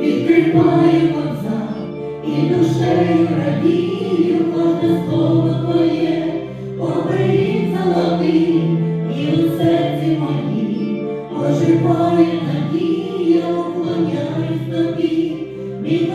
відкриваємо за і душею радію кожне слово твоє, оберіг золотий і у серці моїй оживає надія, уклоняюсь тобі, від.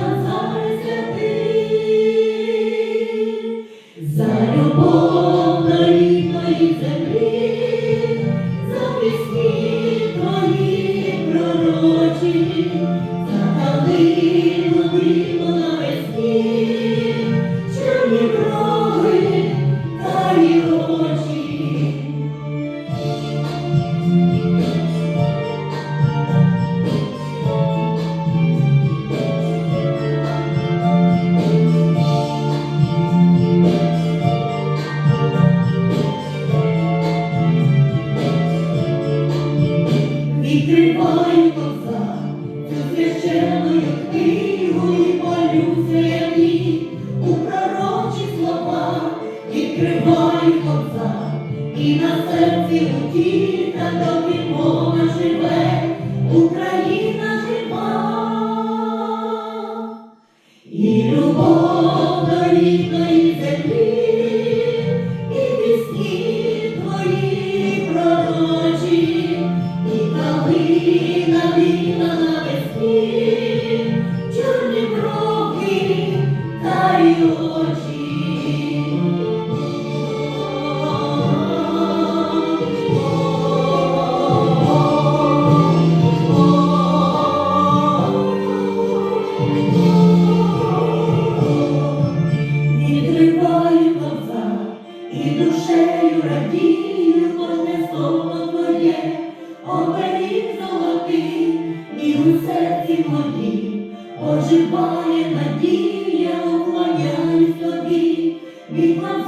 Відкривай коза, цю священною книгу і полюся їй у пророчі слова, відкривай коза, і на серці утіха до. серці мої, оживає надія, уклоняюсь тобі, від вам